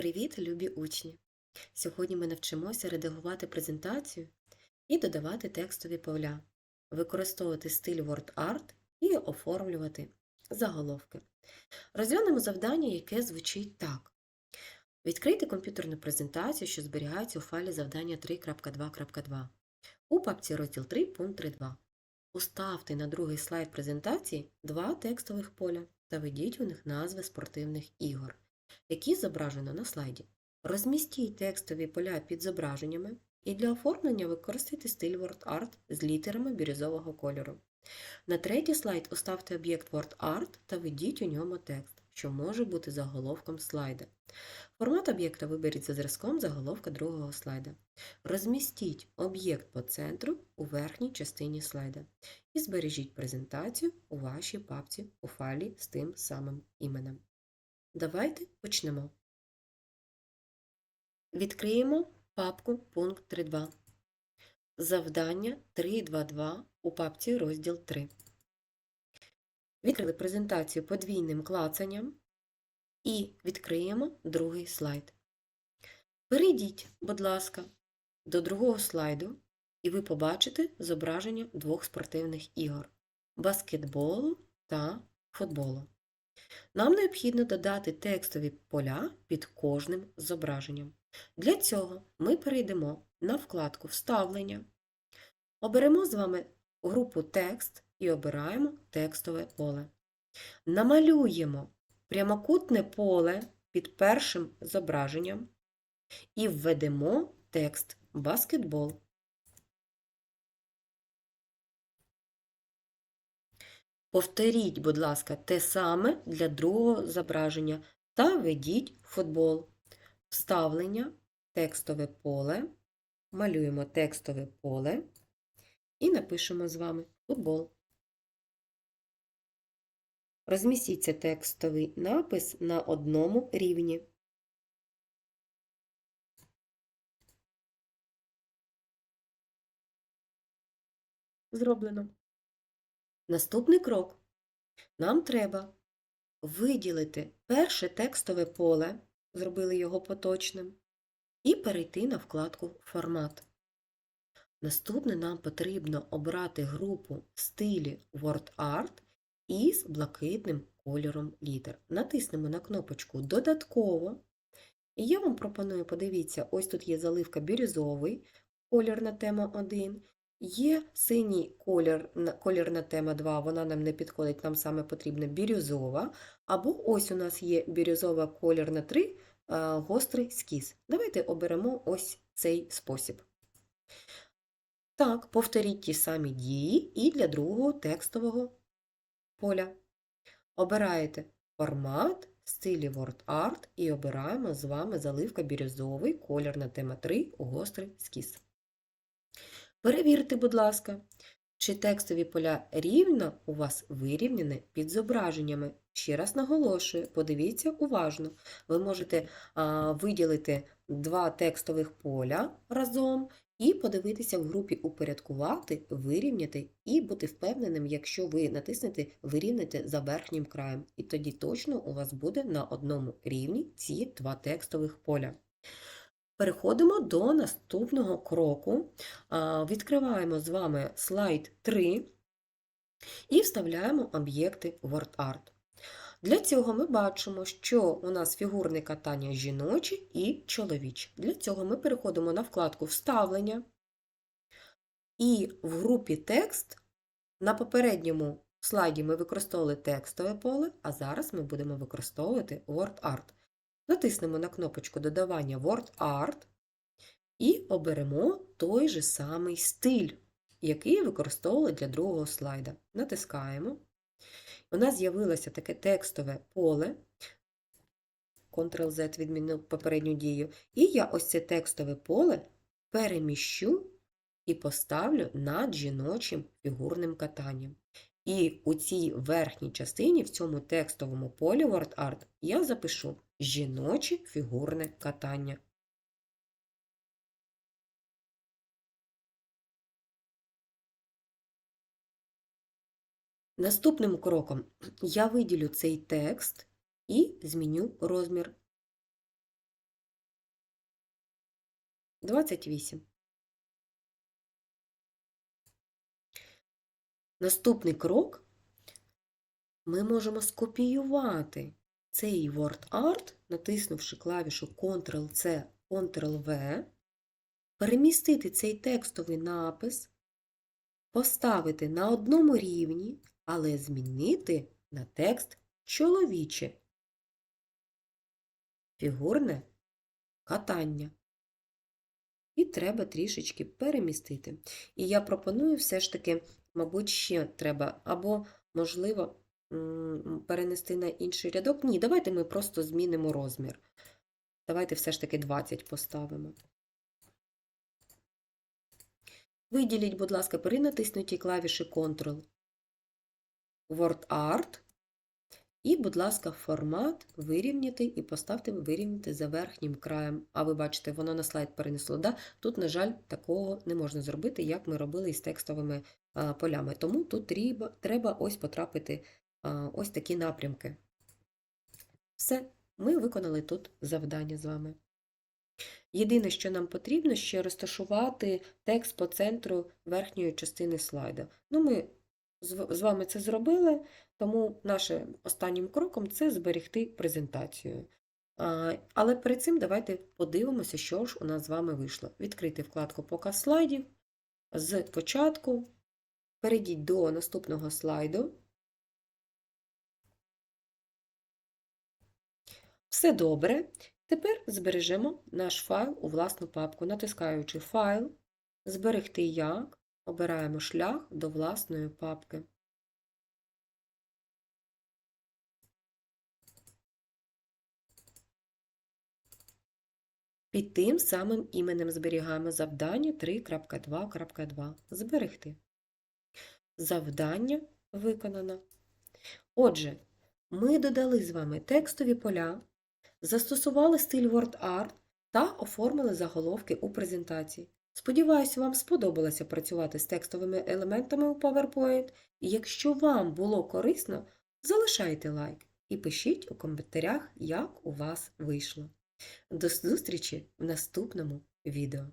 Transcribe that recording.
Привіт, любі учні! Сьогодні ми навчимося редагувати презентацію і додавати текстові поля, використовувати стиль WordArt і оформлювати заголовки. Розглянемо завдання, яке звучить так. Відкрийте комп'ютерну презентацію, що зберігається у файлі завдання 3.2.2 у папці розділ 3 пункт 3.2. Уставте на другий слайд презентації два текстових поля та введіть у них назви спортивних ігор які зображено на слайді. Розмістіть текстові поля під зображеннями і для оформлення використайте стиль WordArt з літерами бірюзового кольору. На третій слайд уставте об'єкт WordArt та введіть у ньому текст, що може бути заголовком слайда. Формат об'єкта виберіть за зразком заголовка другого слайда. Розмістіть об'єкт по центру у верхній частині слайда і збережіть презентацію у вашій папці у файлі з тим самим іменем. Давайте почнемо. Відкриємо папку пункт 3.2. Завдання 3.2.2 у папці розділ 3. Відкрили презентацію подвійним клацанням і відкриємо другий слайд. Перейдіть, будь ласка, до другого слайду, і ви побачите зображення двох спортивних ігор баскетболу та футболу. Нам необхідно додати текстові поля під кожним зображенням. Для цього ми перейдемо на вкладку Вставлення, оберемо з вами групу Текст і обираємо текстове поле. Намалюємо прямокутне поле під першим зображенням і введемо текст баскетбол. Повторіть, будь ласка, те саме для другого зображення та введіть футбол. Вставлення, текстове поле, малюємо текстове поле і напишемо з вами футбол. Розмістіться текстовий напис на одному рівні. Зроблено. Наступний крок. Нам треба виділити перше текстове поле, зробили його поточним, і перейти на вкладку Формат. Наступне нам потрібно обрати групу стилі WordArt із блакитним кольором літер. Натиснемо на кнопочку Додатково. І я вам пропоную, подивіться, ось тут є заливка бірюзовий, колір на тему 1, Є синій колір, колірна тема 2, вона нам не підходить, нам саме потрібна бірюзова. Або ось у нас є бірюзова колірна 3, гострий скіз. Давайте оберемо ось цей спосіб. Так, повторіть ті самі дії і для другого текстового поля. Обираєте формат, стилі WordArt і обираємо з вами заливка бірюзовий, колірна тема 3, гострий скіз. Перевірте, будь ласка, чи текстові поля рівно у вас вирівняні під зображеннями. Ще раз наголошую, подивіться уважно. Ви можете а, виділити два текстових поля разом і подивитися в групі Упорядкувати, вирівняти і бути впевненим, якщо ви натиснете Вирівняти за верхнім краєм. І тоді точно у вас буде на одному рівні ці два текстових поля. Переходимо до наступного кроку. Відкриваємо з вами слайд 3 і вставляємо об'єкти WordArt. Для цього ми бачимо, що у нас фігурне катання жіночі і чоловічі. Для цього ми переходимо на вкладку Вставлення. І в групі Текст на попередньому слайді ми використовували текстове поле, а зараз ми будемо використовувати WordArt. Натиснемо на кнопочку додавання WordArt і оберемо той же самий стиль, який використовували для другого слайда. Натискаємо. У нас з'явилося таке текстове поле. Ctrl-Z відмінив попередню дію. І я ось це текстове поле переміщу і поставлю над жіночим фігурним катанням. І у цій верхній частині, в цьому текстовому полі WordArt, я запишу жіноче фігурне катання. Наступним кроком я виділю цей текст і зміню розмір. 28. Наступний крок ми можемо скопіювати цей WordArt, натиснувши клавішу Ctrl-C, Ctrl-V, перемістити цей текстовий напис, поставити на одному рівні, але змінити на текст чоловіче. Фігурне катання. І треба трішечки перемістити. І я пропоную все ж таки, мабуть, ще треба, або, можливо, перенести на інший рядок. Ні, давайте ми просто змінимо розмір. Давайте все ж таки 20 поставимо. Виділіть, будь ласка, при натиснутій клавіші Ctrl WordArt. І, будь ласка, формат вирівняти і поставте вирівняти за верхнім краєм. А ви бачите, воно на слайд перенесло. Да? Тут, на жаль, такого не можна зробити, як ми робили із текстовими а, полями. Тому тут треба, ось потрапити ось такі напрямки. Все, ми виконали тут завдання з вами. Єдине, що нам потрібно, ще розташувати текст по центру верхньої частини слайда. Ну, ми з вами це зробили, тому нашим останнім кроком це зберегти презентацію. Але перед цим давайте подивимося, що ж у нас з вами вийшло. Відкрити вкладку Показ слайдів. З початку перейдіть до наступного слайду. Все добре. Тепер збережемо наш файл у власну папку, натискаючи Файл, Зберегти як, обираємо шлях до власної папки. Під тим самим іменем зберігаємо завдання 3.2.2. Зберегти. Завдання виконано. Отже, ми додали з вами текстові поля, застосували стиль WordArt та оформили заголовки у презентації. Сподіваюся, вам сподобалося працювати з текстовими елементами у PowerPoint. І якщо вам було корисно, залишайте лайк і пишіть у коментарях, як у вас вийшло. До зустрічі в наступному відео.